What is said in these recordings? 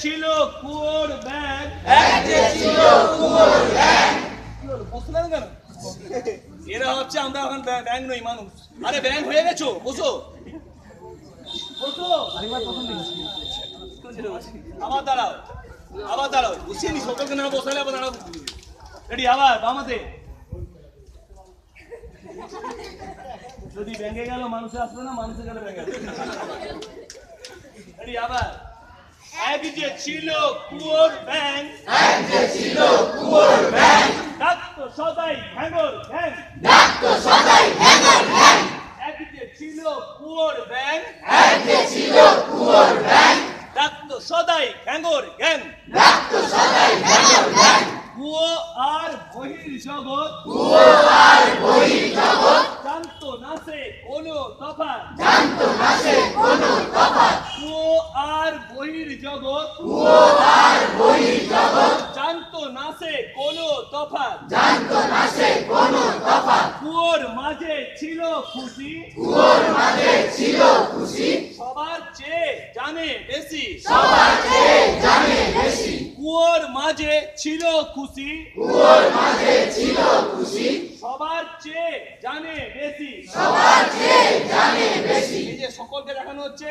ছিল কুয়োর ব্যাগ। এক ছিল কুয়োর ব্যাং কি হলো, বসলেন কেন এরা হচ্ছে আমরা এখন ব্যাং ব্যাং নই মানুষ। আরে ব্যাং হয়ে গেছো বসো। বসো আবার দাঁড়াও আবার দাঁড়াও। বসিয়ে নি সকলকে না বসালে আবার দাঁড়াও। রেডি আবার বামাতে। যদি ব্যাঙ্গে গেল মানুষে আসবে না মানুষে গেলে ব্যাঙ্গে রেডি আবার। এক যে ছিল কুয়োর ব্যাং। এক যে ছিল কুয়োর ব্যাং। ডাকতো সদাই ভ্যাঙ্গর ভ্যাং ডাকতো সদাই হ্যাঙ্গর হ্যাং। এক যে ছিল কুয়োর ব্যাং। এক যে ছিল কুয়োর ব্যাং। ডাকতো সদাই ভ্যাঙ্গর গ্যাং। ডাকতো সদাই হ্যাঙ্গর হ্যাং কুয়ো আর বহির জগৎ। কুয়ো আর বহি জগৎ। জানতো না সে কোনো তফাৎ। জানতো না সে কোনো তফাৎ। আর বহির জগৎ। আর বহি জগৎ। জানতো না সে কোনো তফাৎ। জানতো না সে কোনো তফাৎ। কুয়োর মাঝে ছিল খুশি। কুয়োর মাঝে ছিল খুশি। সবার চেয়ে জানে বেশি। সবার চেয়ে জানে বেশি। কুয়োর মাঝে ছিল খুশি। কুয়োর মাঝে ছিল খুশি। সবার চেয়ে জানে বেশি। সবার চেয়ে জানে বেশি। এই যে সকলকে দেখানো হচ্ছে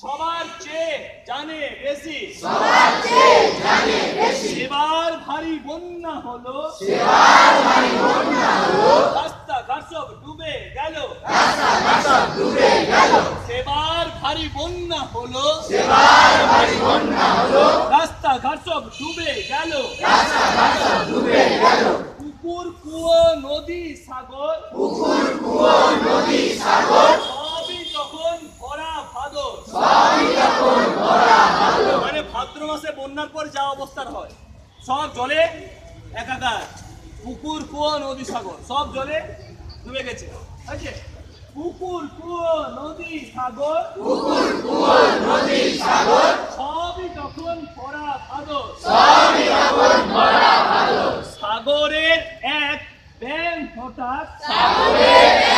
সবার চেয়ে জানে বেশি। সবার চেয়ে জানে বেশি। এবার ভারী বন্যা হলো। সেবার ভারী বন্যা হলো। রাস্তাঘাট সব ডুবে গেল। রাস্তাঘাট সব ডুবে গেল। সেবার ভারী বন্যা হলো। সেবার ভারী বন্যা হলো। রাস্তাঘাট সব ডুবে গেল। রাস্তাঘাট সব ডুবে গেল। পুকুর কুয়ো নদী সাগর। পুকুর কুয়ো নদী সাগর সবই তখন ভরা ভাদর সবই তখন ভরা ভালো মানে ভাদ্র মাসে বন্যার পর যা অবস্থার হয় সব জলে একাকার। পুকুর কুয়ো নদী সাগর সব জলে ডুবে গেছে। আছে পুকুর কুয়ো নদী সাগর পুকুর কুয়ো নদী সাগর সবই তখন ভরা ভাদর। সবই তখন ভরা ভালো সাগরের এক ব্যাং হঠাৎ সাগরের